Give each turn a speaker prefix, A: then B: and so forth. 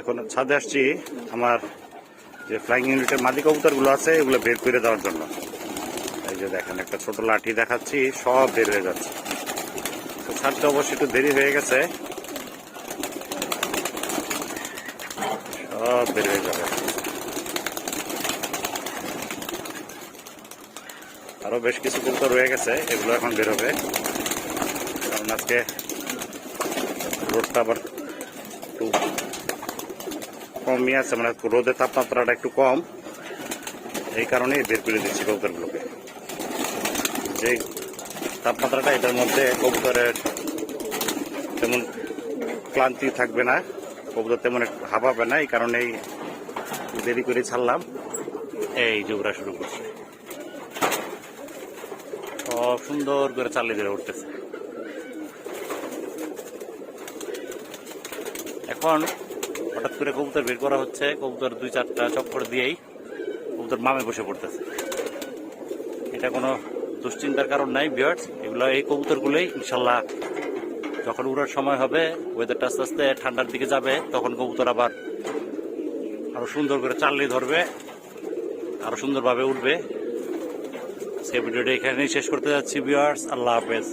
A: এখন ছাদে আসছি আমার যে ফ্লাইং ইউনিটের মাদি কবুতরগুলো আছে, এগুলো বের করে দেওয়ার জন্য। এই যে দেখেন, একটা ছোট লাঠি দেখাচ্ছি, সব বের হয়ে যাচ্ছে। তো ছাদটা অবশ্যই একটু দেরি হয়ে গেছে। সব বের হয়ে যাবে। আরও বেশ কিছু কবুতর রয়ে গেছে, এগুলো এখন বের হবে। কারণ আজকে রোদটা আবার একটু কমই আছে মানে রোদের তাপমাত্রাটা একটু কম। এই কারণেই বের করে দিচ্ছি কবুতরগুলোকে। যে তাপমাত্রাটা এটার মধ্যে কবুতরের তেমন ক্লান্তি থাকবে না, কবুতর তেমন হাঁপাবে না, এই কারণেই দেরি করে ছাড়লাম। এই যোগরা শুরু করছে। সুন্দর করে চালিয়ে ধরে উঠতেছে। এখন হঠাৎ করে কবুতর বের করা হচ্ছে। কবুতর দুই, চারটা চক্কর দিয়েই কবুতর মামে বসে পড়তেছে। এটা কোনো দুশ্চিন্তার কারণ নাই বিয়ার্স এগুলো এই কবুতরগুলোই ইনশাল্লাহ যখন উড়ার সময় হবে ওয়েদারটা আস্তে আস্তে ঠান্ডার দিকে যাবে, তখন কবুতর আবার আরও সুন্দর করে চাললি ধরবে, আরও সুন্দরভাবে উঠবে। সে ভিডিওটা এখানেই শেষ করতে যাচ্ছি বিয়ার্স আল্লাহ হাফেজ।